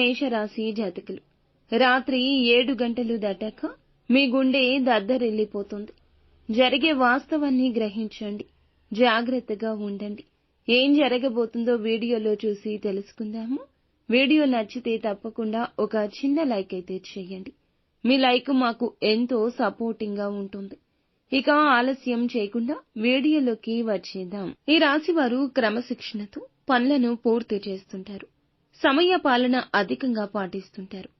మేషరాశి జాతకులు. రాత్రి ఏడు గంటలు దాటాక మీ గుండె దద్దరిల్లిపోతుంది. జరిగే వాస్తవాన్ని గ్రహించండి. జాగ్రత్తగా ఉండండి. ఏం జరగబోతుందో వీడియోలో చూసి తెలుసుకుందాము. వీడియో నచ్చితే తప్పకుండా ఒక చిన్న లైక్ అయితే చేయండి. మీ లైక్ మాకు ఎంతో సపోర్టింగ్గా ఉంటుంది. ఇక ఆలస్యం చేయకుండా వీడియోలోకి వచ్చేద్దాం. ఈ రాశి వారు క్రమశిక్షణతో పనులను పూర్తి చేస్తుంటారు. సమయ పాలన అధికంగా పాటిస్తుంటారు.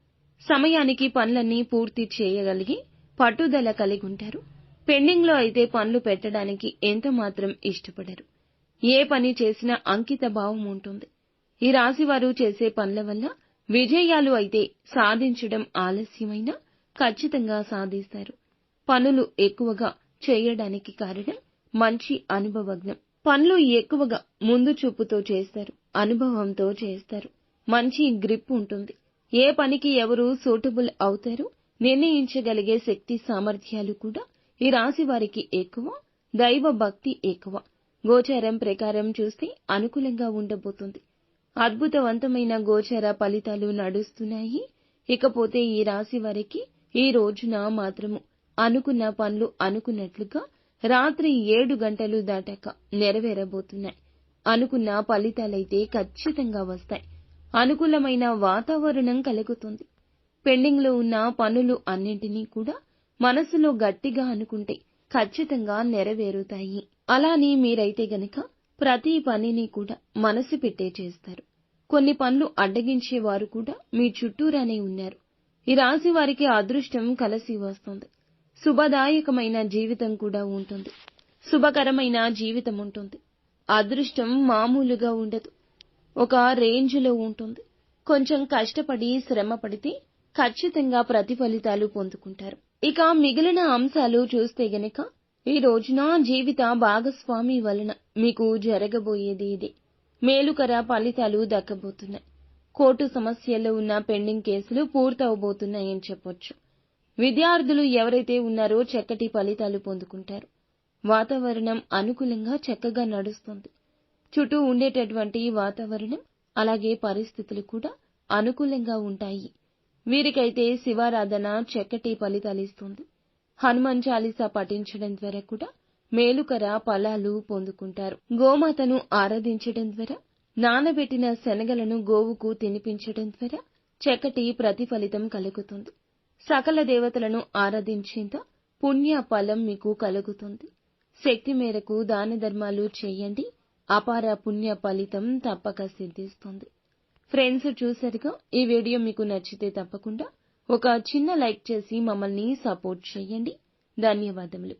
సమయానికి పనులన్నీ పూర్తి చేయగలిగి పట్టుదల కలిగి ఉంటారు. పెండింగ్లో అయితే పనులు పెట్టడానికి ఎంత మాత్రం ఇష్టపడరు. ఏ పని చేసినా అంకిత భావం ఉంటుంది. ఈ రాశి వారు చేసే పనుల వల్ల విజయాలు అయితే సాధించడం ఆలస్యమైనా ఖచ్చితంగా సాధిస్తారు. పనులు ఎక్కువగా చేయడానికి కారణం మంచి అనుభవజ్ఞం. పనులు ఎక్కువగా ముందు చూపుతో చేస్తారు అనుభవంతో చేస్తారు. మంచి గ్రిప్ ఉంటుంది. ఏ పనికి ఎవరు సూటబుల్ అవుతారో నిర్ణయించగలిగే శక్తి సామర్థ్యాలు కూడా ఈ రాశి వారికి ఎక్కువ దైవ భక్తి ఎక్కువ. గోచారం ప్రకారం చూస్తే అనుకూలంగా ఉండబోతుంది. అద్భుతవంతమైన గోచార ఫలితాలు నడుస్తున్నాయి. ఇకపోతే ఈ రాశి వారికి ఈ రోజున మాత్రము అనుకున్న పనులు అనుకున్నట్లుగా రాత్రి ఏడు గంటలు దాటాక నెరవేరబోతున్నాయి. అనుకున్న ఫలితాలైతే ఖచ్చితంగా వస్తాయి. అనుకూలమైన వాతావరణం కలుగుతుంది. పెండింగ్లో ఉన్న పనులు అన్నింటినీ కూడా మనసులో గట్టిగా అనుకుంటే ఖచ్చితంగా నెరవేరుతాయి. అలాని మీరైతే గనక ప్రతి పనిని కూడా మనసు పెట్టే చేస్తారు. కొన్ని పనులు అడ్డగించేవారు కూడా మీ చుట్టూరానే ఉన్నారు. ఈ రాశి వారికి అదృష్టం కలిసి వస్తుంది. శుభదాయకమైన జీవితం కూడా ఉంటుంది. శుభకరమైన జీవితం ఉంటుంది. అదృష్టం మామూలుగా ఉండదు. ఒక రేంజ్లో ఉంటుంది. కొంచెం కష్టపడి శ్రమ పడితే ఖచ్చితంగా ప్రతిఫలితాలు పొందుకుంటారు. ఇక మిగిలిన అంశాలు చూస్తే గనక ఈ రోజున జీవిత భాగస్వామి వలన మీకు జరగబోయేది ఇదే. మేలుకర ఫలితాలు దక్కబోతున్నాయి. కోర్టు సమస్యల్లో ఉన్న పెండింగ్ కేసులు పూర్తవబోతున్నాయని చెప్పొచ్చు. విద్యార్థులు ఎవరైతే ఉన్నారో చక్కటి ఫలితాలు పొందుకుంటారు. వాతావరణం అనుకూలంగా చక్కగా నడుస్తుంది. చుట్టూ ఉండేటటువంటి వాతావరణం అలాగే పరిస్థితులు కూడా అనుకూలంగా ఉంటాయి. వీరికైతే శివారాధన చక్కటి ఫలితాలిస్తుంది హనుమాన్ చాలీసా పఠించడం ద్వారా కూడా మేలుకర ఫలాలు పొందుకుంటారు. గోమాతను ఆరాధించడం ద్వారా నానబెట్టిన శనగలను గోవుకు తినిపించడం ద్వారా చక్కటి ప్రతిఫలితం కలుగుతుంది. సకల దేవతలను ఆరాధించేంత పుణ్య ఫలం మీకు కలుగుతుంది. శక్తి మేరకు దాన ధర్మాలు చేయండి. అపార పుణ్య ఫలితం తప్పక సిద్ధిస్తుంది. ఫ్రెండ్స్ చూసారుగా ఈ వీడియో మీకు నచ్చితే తప్పకుండా ఒక చిన్న లైక్ చేసి మమ్మల్ని సపోర్ట్ చేయండి. ధన్యవాదములు.